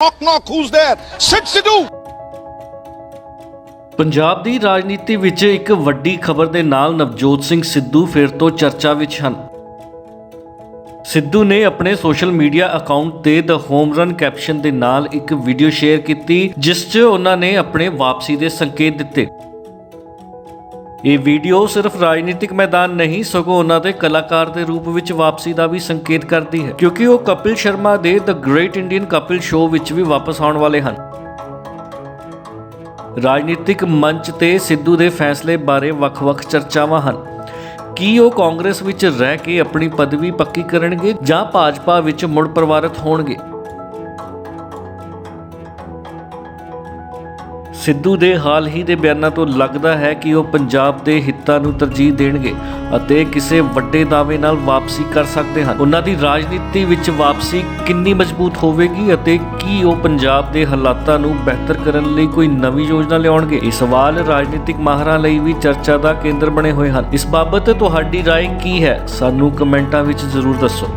Knock, knock, who's there? Sit, Sidhu! Punjab ਦੀ ਰਾਜਨੀਤੀ ਵਿੱਚ ਇੱਕ ਵੱਡੀ ਖਬਰ ਦੇ ਨਾਲ ਨਵਜੋਤ ਸਿੰਘ ਸਿੱਧੂ ਫਿਰ ਤੋਂ ਚਰਚਾ ਵਿੱਚ ਹਨ ਸਿੱਧੂ ਨੇ ਆਪਣੇ ਸੋਸ਼ਲ ਮੀਡੀਆ ਅਕਾਊਂਟ ਤੇ ਦ ਹੋਮ ਰਨ ਕੈਪਸ਼ਨ ਦੇ ਨਾਲ ਇੱਕ ਵੀਡੀਓ ਸ਼ੇਅਰ ਕੀਤੀ ਜਿਸ 'ਚ ਉਹਨਾਂ ਨੇ ਆਪਣੇ ਵਾਪਸੀ ਦੇ ਸੰਕੇਤ ਦਿੱਤੇ ਇਹ ਵੀਡੀਓ ਸਿਰਫ ਰਾਜਨੀਤਿਕ ਮੈਦਾਨ ਨਹੀਂ, ਸਗੋਂ ਉਹਨਾਂ ਦੇ ਕਲਾਕਾਰ ਦੇ ਰੂਪ ਵਿੱਚ ਵਾਪਸੀ ਦਾ ਵੀ ਸੰਕੇਤ ਕਰਦੀ ਹੈ। ਕਿਉਂਕਿ ਉਹ ਕਪਿਲ ਸ਼ਰਮਾ ਦੇ the great Indian Kapil show ਵਿੱਚ ਵੀ ਵਾਪਸ ਆਉਣ ਵਾਲੇ ਹਨ। ਰਾਜਨੀਤਿਕ ਮੰਚ ਤੇ ਸਿੱਧੂ ਦੇ ਫੈਸਲੇ ਬਾਰੇ ਵੱਖ-ਵੱਖ ਚਰਚਾਵਾਂ ਹਨ। ਕੀ ਉਹ ਕਾਂਗਰਸ ਵਿੱਚ ਰਹਿ ਕੇ ਆਪਣੀ ਪਦਵੀ ਪੱਕੀ ਕਰਨਗੇ ਜਾਂ ਭਾਜਪਾ ਵਿੱਚ ਮੁੜ ਪਰਿਵਾਰਤ ਹੋਣਗੇ? ਸਿੱਧੂ ਦੇ ਹਾਲ ਹੀ ਦੇ ਬਿਆਨਾਂ ਤੋਂ ਲੱਗਦਾ ਹੈ ਕਿ ਉਹ ਪੰਜਾਬ ਦੇ ਹਿੱਤਾਂ ਨੂੰ ਤਰਜੀਹ ਦੇਣਗੇ ਅਤੇ ਕਿਸੇ ਵੱਡੇ ਦਾਅਵੇ ਨਾਲ ਵਾਪਸੀ ਕਰ ਸਕਦੇ ਹਨ ਉਹਨਾਂ ਦੀ ਰਾਜਨੀਤੀ ਵਿੱਚ ਵਾਪਸੀ ਕਿੰਨੀ ਮਜ਼ਬੂਤ ਹੋਵੇਗੀ ਅਤੇ ਕੀ ਉਹ ਪੰਜਾਬ ਦੇ ਹਾਲਾਤਾਂ ਨੂੰ ਬਿਹਤਰ ਕਰਨ ਲਈ ਕੋਈ ਨਵੀਂ ਯੋਜਨਾ ਲਿਆਉਣਗੇ ਇਹ ਸਵਾਲ ਰਾਜਨੀਤਿਕ ਮਾਹਰਾਂ ਲਈ ਵੀ ਚਰਚਾ ਦਾ ਕੇਂਦਰ ਬਣੇ ਹੋਏ ਹਨ ਇਸ ਬਾਬਤ ਤੁਹਾਡੀ رائے ਕੀ ਹੈ ਸਾਨੂੰ ਕਮੈਂਟਾਂ ਵਿੱਚ ਜ਼ਰੂਰ ਦੱਸੋ